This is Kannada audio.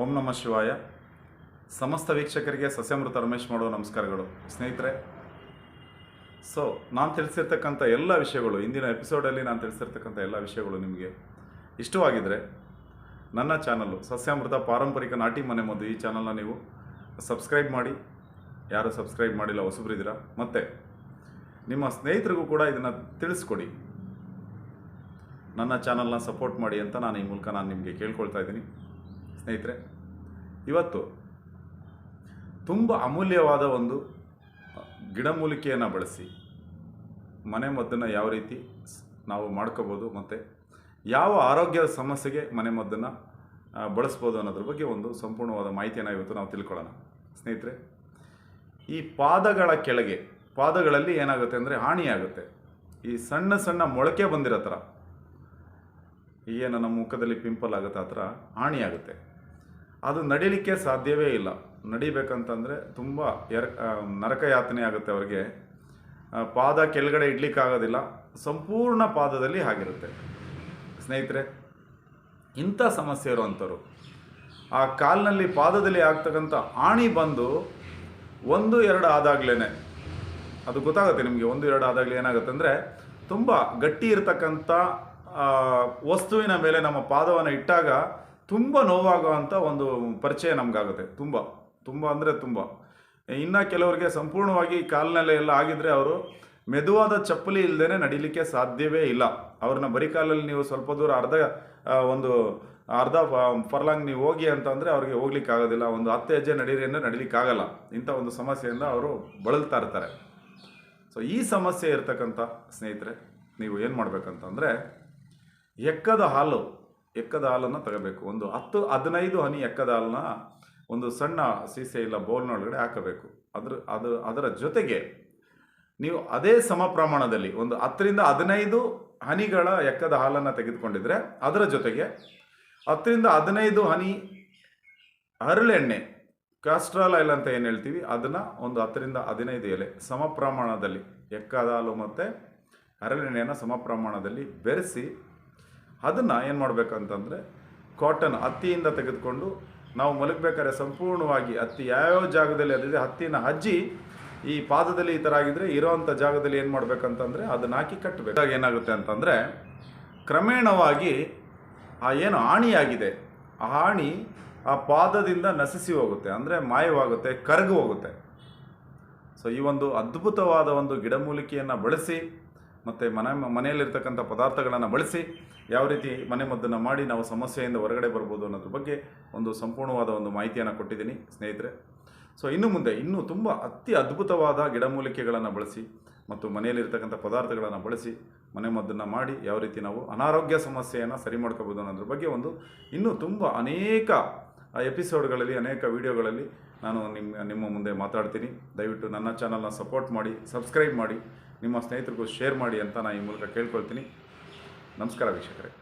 ಓಂ ನಮಃ ಶಿವಾಯ. ಸಮಸ್ತ ವೀಕ್ಷಕರಿಗೆ ಸಸ್ಯಾಮೃತ ರಮೇಶ್ ಮಾಡುವ ನಮಸ್ಕಾರಗಳು. ಸ್ನೇಹಿತರೆ, ಸೊ, ನಾನು ತಿಳಿಸಿರ್ತಕ್ಕಂಥ ಎಲ್ಲ ವಿಷಯಗಳು ಇಂದಿನ ಎಪಿಸೋಡಲ್ಲಿ ನಾನು ತಿಳಿಸಿರ್ತಕ್ಕಂಥ ಎಲ್ಲ ವಿಷಯಗಳು ನಿಮಗೆ ಇಷ್ಟವಾಗಿದ್ದರೆ ನನ್ನ ಚಾನಲ್ಲು ಸಸ್ಯಾಮೃತ ಪಾರಂಪರಿಕ ನಾಟಿ ಮನೆ ಮದ್ದು ಈ ಚಾನಲ್ನ ನೀವು ಸಬ್ಸ್ಕ್ರೈಬ್ ಮಾಡಿ. ಯಾರು ಸಬ್ಸ್ಕ್ರೈಬ್ ಮಾಡಿಲ್ಲ, ಹೊಸಬ್ರಿದ್ದೀರಾ? ಮತ್ತು ನಿಮ್ಮ ಸ್ನೇಹಿತರಿಗೂ ಕೂಡ ಇದನ್ನು ತಿಳಿಸ್ಕೊಡಿ. ನನ್ನ ಚಾನಲ್ನ ಸಪೋರ್ಟ್ ಮಾಡಿ ಅಂತ ನಾನು ಈ ಮೂಲಕ ನಾನು ನಿಮಗೆ ಕೇಳ್ಕೊಳ್ತಾ ಇದ್ದೀನಿ. ಸ್ನೇಹಿತರೆ, ಇವತ್ತು ತುಂಬ ಅಮೂಲ್ಯವಾದ ಒಂದು ಗಿಡಮೂಲಿಕೆಯನ್ನು ಬಳಸಿ, ಮನೆ ಮದ್ದನ್ನು ಯಾವ ರೀತಿ ನಾವು ಮಾಡ್ಕೋಬೋದು ಮತ್ತು ಯಾವ ಆರೋಗ್ಯದ ಸಮಸ್ಯೆಗೆ ಮನೆ ಮದ್ದನ್ನು ಬಳಸ್ಬೋದು ಅನ್ನೋದ್ರ ಬಗ್ಗೆ ಒಂದು ಸಂಪೂರ್ಣವಾದ ಮಾಹಿತಿಯನ್ನು ಇವತ್ತು ನಾವು ತಿಳ್ಕೊಳ್ಳೋಣ. ಸ್ನೇಹಿತರೆ, ಈ ಪಾದಗಳ ಕೆಳಗೆ, ಪಾದಗಳಲ್ಲಿ ಏನಾಗುತ್ತೆ ಅಂದರೆ ಹಾನಿಯಾಗುತ್ತೆ ಈ ಸಣ್ಣ ಸಣ್ಣ ಮೊಳಕೆ ಬಂದಿರೋ ಥರ ಏನು ನಮ್ಮ ಮುಖದಲ್ಲಿ ಪಿಂಪಲ್ ಆಗುತ್ತೆ ಆ ಥರ ಹಾನಿಯಾಗುತ್ತೆ ಅದು ನಡಿಲಿಕ್ಕೆ ಸಾಧ್ಯವೇ ಇಲ್ಲ. ನಡಿಬೇಕಂತಂದರೆ ತುಂಬ ಎರ ನರಕ ಯಾತನೆ ಆಗುತ್ತೆ ಅವರಿಗೆ. ಪಾದ ಕೆಳಗಡೆ ಇಡ್ಲಿಕ್ಕಾಗೋದಿಲ್ಲ. ಸಂಪೂರ್ಣ ಪಾದದಲ್ಲಿ ಆಗಿರುತ್ತೆ ಸ್ನೇಹಿತರೆ, ಇಂಥ ಸಮಸ್ಯೆ ಇರುವಂಥವ್ರು, ಆ ಕಾಲಿನಲ್ಲಿ ಪಾದದಲ್ಲಿ ಆಗ್ತಕ್ಕಂಥ ಆಣಿ ಬಂದು ಒಂದು, ಎರಡು ಆದಾಗ್ಲೇ ಅದು ಗೊತ್ತಾಗುತ್ತೆ ನಿಮಗೆ, ಒಂದು, ಎರಡು ಆದಾಗಲೇ ಏನಾಗುತ್ತೆ ಅಂದರೆ ತುಂಬ ಗಟ್ಟಿ ಇರತಕ್ಕಂಥ ವಸ್ತುವಿನ ಮೇಲೆ ನಮ್ಮ ಪಾದವನ್ನು ಇಟ್ಟಾಗ ತುಂಬ ನೋವಾಗುವಂಥ ಒಂದು ಪರಿಚಯ ನಮಗಾಗುತ್ತೆ. ತುಂಬ ತುಂಬ ಅಂದರೆ ತುಂಬ. ಇನ್ನು ಕೆಲವರಿಗೆ ಸಂಪೂರ್ಣವಾಗಿ ಕಾಲಿನಲ್ಲೇ ಎಲ್ಲ ಆಗಿದ್ರೆ ಅವರು ಮೆದುವಾದ ಚಪ್ಪಲಿ ಇಲ್ಲದೇ ನಡೀಲಿಕ್ಕೆ ಸಾಧ್ಯವೇ ಇಲ್ಲ. ಅವ್ರನ್ನ ಬರೀ ಕಾಲಲ್ಲಿ ನೀವು ಸ್ವಲ್ಪ ದೂರ ಅರ್ಧ ಒಂದು ಅರ್ಧ ಫರ್ಲಾಂಗ್ ನೀವು ಹೋಗಿ ಅಂತಂದರೆ ಅವ್ರಿಗೆ ಹೋಗ್ಲಿಕ್ಕೆ ಆಗೋದಿಲ್ಲ ಒಂದು ಹತ್ತು ಹೆಜ್ಜೆ ನಡೀರಿ ಅಂದರೆ ಆಗಲ್ಲ ಇಂಥ ಒಂದು ಸಮಸ್ಯೆಯಿಂದ ಅವರು ಬಳಲ್ತಾ ಇರ್ತಾರೆ. ಸೊ ಈ ಸಮಸ್ಯೆ ಇರ್ತಕ್ಕಂಥ ಸ್ನೇಹಿತರೆ, ನೀವು ಏನು ಮಾಡಬೇಕಂತಂದರೆ ಎಕ್ಕದ ಹಾಲು ಎಕ್ಕದ ಹಾಲನ್ನು ತಗೋಬೇಕು. ಒಂದು ಹತ್ತು, ಹದಿನೈದು ಹನಿ ಎಕ್ಕದ ಹಾಲನ್ನ ಒಂದು ಸಣ್ಣ ಸೀಸೆ ಇಲ್ಲ ಬೌಲ್ನೊಳಗಡೆ ಹಾಕಬೇಕು. ಅದ್ರ, ಅದು, ಅದರ ಜೊತೆಗೆ ನೀವು ಅದೇ ಸಮ ಪ್ರಮಾಣದಲ್ಲಿ ಒಂದು ಹತ್ತರಿಂದ ಹದಿನೈದು ಹನಿಗಳ ಎಕ್ಕದ ಹಾಲನ್ನು ತೆಗೆದುಕೊಂಡಿದ್ರೆ ಅದರ ಜೊತೆಗೆ ಹತ್ತರಿಂದ ಹದಿನೈದು ಹನಿ ಹರಳೆಣ್ಣೆ ಕ್ಯಾಸ್ಟ್ರಾಲ್ ಆಯಿಲ್ ಅಂತ ಏನು ಹೇಳ್ತೀವಿ, ಅದನ್ನು ಒಂದು ಹತ್ತರಿಂದ ಹದಿನೈದು ಎಲೆ ಸಮ ಪ್ರಮಾಣದಲ್ಲಿ ಎಕ್ಕದ ಹಾಲು ಮತ್ತು ಹರಳೆಣ್ಣೆಯನ್ನು ಸಮ ಪ್ರಮಾಣದಲ್ಲಿ ಬೆರೆಸಿ ಅದನ್ನು ಏನು ಮಾಡಬೇಕಂತಂದರೆ ಕಾಟನ್ ಹತ್ತಿಯಿಂದ ತೆಗೆದುಕೊಂಡು ನಾವು ಮಲಗಬೇಕಾದ್ರೆ ಸಂಪೂರ್ಣವಾಗಿ ಹತ್ತಿ ಯಾವ್ಯಾವ ಜಾಗದಲ್ಲಿ ಅದಿದೆ ಹತ್ತಿನ ಹಜ್ಜಿ ಈ ಪಾದದಲ್ಲಿ ಈ ಥರ ಆಗಿದ್ರೆ ಇರೋವಂಥ ಜಾಗದಲ್ಲಿ ಏನು ಮಾಡಬೇಕಂತಂದರೆ ಅದನ್ನ ಹಾಕಿ ಕಟ್ಟಬೇಕು ಏನಾಗುತ್ತೆ ಅಂತಂದರೆ ಕ್ರಮೇಣವಾಗಿ ಆ ಏನು ಆಣಿಯಾಗಿದೆ ಆ ಆಣಿ ಆ ಪಾದದಿಂದ ನಸಿಸಿ ಹೋಗುತ್ತೆ, ಅಂದರೆ ಮಾಯವಾಗುತ್ತೆ, ಕರಗು ಹೋಗುತ್ತೆ. ಸೊ ಈ ಒಂದು ಅದ್ಭುತವಾದ ಒಂದು ಗಿಡಮೂಲಿಕೆಯನ್ನು ಬಳಸಿ ಮತ್ತು ಮನೆ, ಮನೆಯಲ್ಲಿರ್ತಕ್ಕಂಥ ಪದಾರ್ಥಗಳನ್ನು ಬಳಸಿ ಯಾವ ರೀತಿ ಮನೆ ಮದ್ದನ್ನು ಮಾಡಿ ನಾವು ಸಮಸ್ಯೆಯಿಂದ ಹೊರಗಡೆ ಬರ್ಬೋದು ಅನ್ನೋದ್ರ ಬಗ್ಗೆ ಒಂದು ಸಂಪೂರ್ಣವಾದ ಒಂದು ಮಾಹಿತಿಯನ್ನು ಕೊಟ್ಟಿದ್ದೀನಿ ಸ್ನೇಹಿತರೆ. ಸೊ ಇನ್ನು ಮುಂದೆ ಇನ್ನೂ ತುಂಬ ಅತಿ ಅದ್ಭುತವಾದ ಗಿಡಮೂಲಿಕೆಗಳನ್ನು ಬಳಸಿ ಮತ್ತು ಮನೆಯಲ್ಲಿರ್ತಕ್ಕಂಥ ಪದಾರ್ಥಗಳನ್ನು ಬಳಸಿ ಮನೆ ಮದ್ದನ್ನು ಮಾಡಿ ಯಾವ ರೀತಿ ನಾವು ಅನಾರೋಗ್ಯ ಸಮಸ್ಯೆಯನ್ನು ಸರಿ ಮಾಡ್ಕೋಬೋದು ಅನ್ನೋದ್ರ ಬಗ್ಗೆ ಒಂದು ಇನ್ನೂ ತುಂಬ ಅನೇಕ ಎಪಿಸೋಡ್ಗಳಲ್ಲಿ ಅನೇಕ ವಿಡಿಯೋಗಳಲ್ಲಿ ನಾನು ನಿಮ್ಮ ನಿಮ್ಮ ಮುಂದೆ ಮಾತಾಡ್ತೀನಿ. ದಯವಿಟ್ಟು ನನ್ನ ಚಾನಲ್ನ ಸಪೋರ್ಟ್ ಮಾಡಿ ಸಬ್ಸ್ಕ್ರೈಬ್ ಮಾಡಿ. ನಿಮ್ಮ ಸ್ನೇಹಿತರಿಗೂ ಶೇರ್ ಮಾಡಿ ಅಂತ ನಾನು ಈ ಮೂಲಕ ಕೇಳ್ಕೊಳ್ತೀನಿ. ನಮಸ್ಕಾರ ವೀಕ್ಷಕರೇ.